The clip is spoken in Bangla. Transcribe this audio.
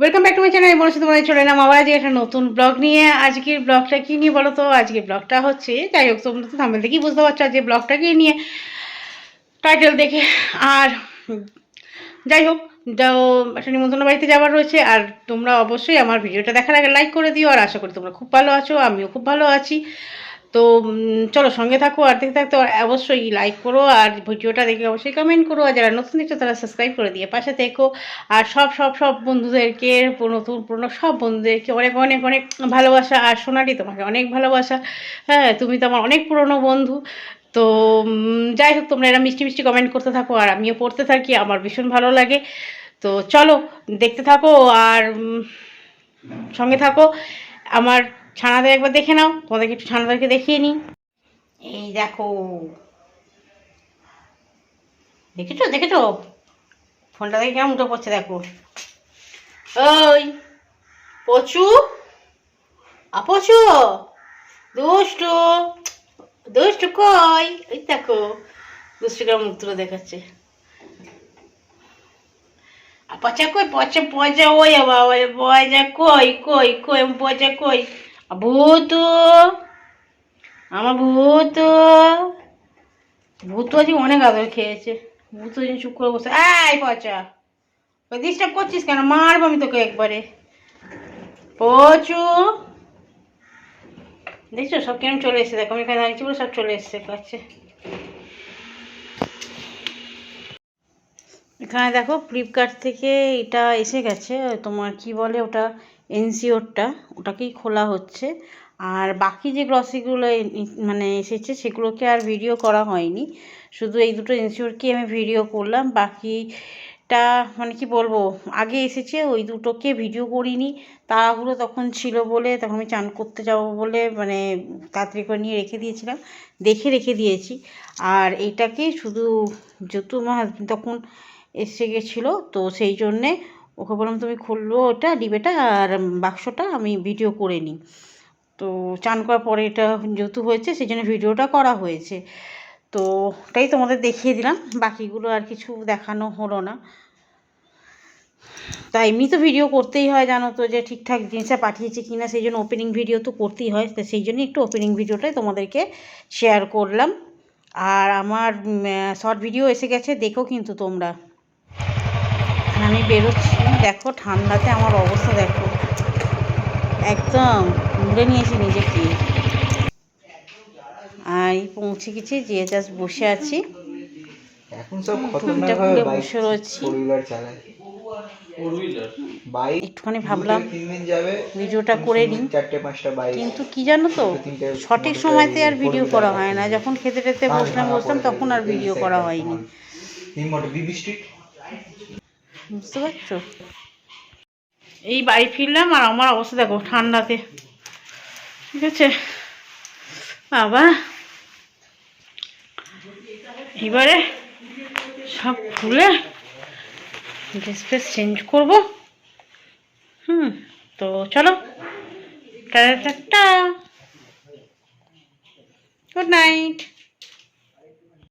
Welcome back to my channel বলছি তোমাদের চলে এলাম আবার আজকে একটা নতুন ব্লগ নিয়ে। আজকের ব্লগটা কি নিয়ে বলো তো? আজকের ব্লগটা হচ্ছে, যাই হোক, তোমরা তো থামেল দেখেই বুঝতে পারছ যে ব্লগটা কি নিয়ে। টাইটেল দেখে, আর যাই হোক যাও একটা নিমন্ত্রণ বাড়িতে যাওয়ার রয়েছে, আর তোমরা অবশ্যই আমার ভিডিওটা দেখার আগে লাইক করে দিও, আর আশা করি তোমরা খুব ভালো আছো, আমিও খুব ভালো আছি। তো চলো সঙ্গে থাকো আর দেখতে থাকতে অবশ্যই লাইক করো, আর ভিডিওটা দেখে অবশ্যই কমেন্ট করো, আর যারা নতুন দেখছ তারা সাবস্ক্রাইব করে দিয়ে পাশে থেকো। আর সব সব সব বন্ধুদেরকে, নতুন, পুরনো সব বন্ধুদেরকে অনেক অনেক অনেক ভালোবাসা, আর সোনালি তোমাকে অনেক ভালোবাসা। হ্যাঁ তুমি তো আমার অনেক পুরনো বন্ধু। তো যাই হোক, তোমরা এরা মিষ্টি মিষ্টি কমেন্ট করতে থাকো, আর আমিও পড়তে থাকি, আমার ভীষণ ভালো লাগে। তো চলো, দেখতে থাকো, আর সঙ্গে থাকো। আমার ছানাদের একবার দেখে নাও, তোমাদেরকে একটু ছানাদেরকে দেখিয়ে নিই। এই দেখো। দেখেছ দেখেছ? ফোনটা দেখে কেমন উঠে পড়ছে দেখো। ওই, পচু? আপচু দুষ্টু? দুষ্টু কই? ওই দেখো, দুষ্টু কেমন উত্তর দেখাচ্ছে। পচা কই? পচা পচা ওই বাবা পচা কই কই কই, পচা কই? ভূত আমার ভূত। ভূত আজকে অনেক আদর খেয়েছে। ভূত দিন চুপ করে বসে এই পচা ডিস্টার্ব করছিস কেন? মারবো আমি তোকে একবারে। পচু। দেখছ, সব কেমন চলে এসেছে? দেখো, আমি এখানে দাঁড়িয়েছি বলে সব চলে এসছে কাছে এখানে দেখো ফ্লিপকার্ট থেকে এটা এসে গেছে। তোমার কি বলে ওটা? এনসিওরটা ওটাকেই খোলা হচ্ছে। আর বাকি যে গ্রসারিগুলো মানে এসেছে, সেগুলোকে আর ভিডিও করা হয়নি। শুধু এই দুটো এনসিওরকে আমি ভিডিও করলাম। বাকিটা মানে কি বলব, আগে এসেছে, ওই দুটোকে ভিডিও করিনি। তাড়াহুড়ো তখন ছিল বলে, তখন আমি চান করতে যাব বলে মানে তাড়াতাড়ি করে নিয়ে রেখে দিয়েছিলাম। দেখে রেখে দিয়েছি। আর এইটাকে শুধু যেহেতু আমার তখন এসে গেছিল, তো সেই জন্যে ওকে বললাম, তুমি খুললো ওটা ডিবেটা আর বাক্সটা, আমি ভিডিও করে নিই। তো চান করার পরে এটা যেহেতু হয়েছে সেই জন্য ভিডিওটা করা হয়েছে। তো ওটাই তোমাদের দেখিয়ে দিলাম, বাকিগুলো আর কিছু দেখানো হলো না। তা এমনি তো ভিডিও করতেই হয়, জানো তো, যে ঠিকঠাক জিনিসটা পাঠিয়েছি কি না সেই জন্য ওপেনিং ভিডিও তো করতেই হয়। তো সেই জন্য একটু ওপেনিং ভিডিওটাই তোমাদেরকে শেয়ার করলাম। আর আমার শর্ট ভিডিও এসে গেছে, দেখো কিন্তু তোমরা। আমি বেরোচ্ছি। দেখো ঠান্ডাতে আমার অবস্থা দেখো। একদম মুড়ে নিয়েছি নিজেকে। আর পৌঁছে গেছি যে জাস্ট বসে আছি। এখন সব খতরনাক ভাবে বসে রয়েছি। একটুখানি ভাবলাম ভিডিওটা করে নিই। কিন্তু কি জানো তো সঠিক সময়তে আর ভিডিও করা হয় না। যখন খেতে টেতে বসলাম বসলাম তখন আর ভিডিও করা হয়নি। বুঝতে পারছ? এই বাড়ি ফিরলাম আর আমার অবস্থা দেখো ঠান্ডাতে। ঠিক আছে? বাবা। এবারে সব খুলে ড্রেস ফ্রেস চেঞ্জ করব। হুম, তো চলো। Tata good night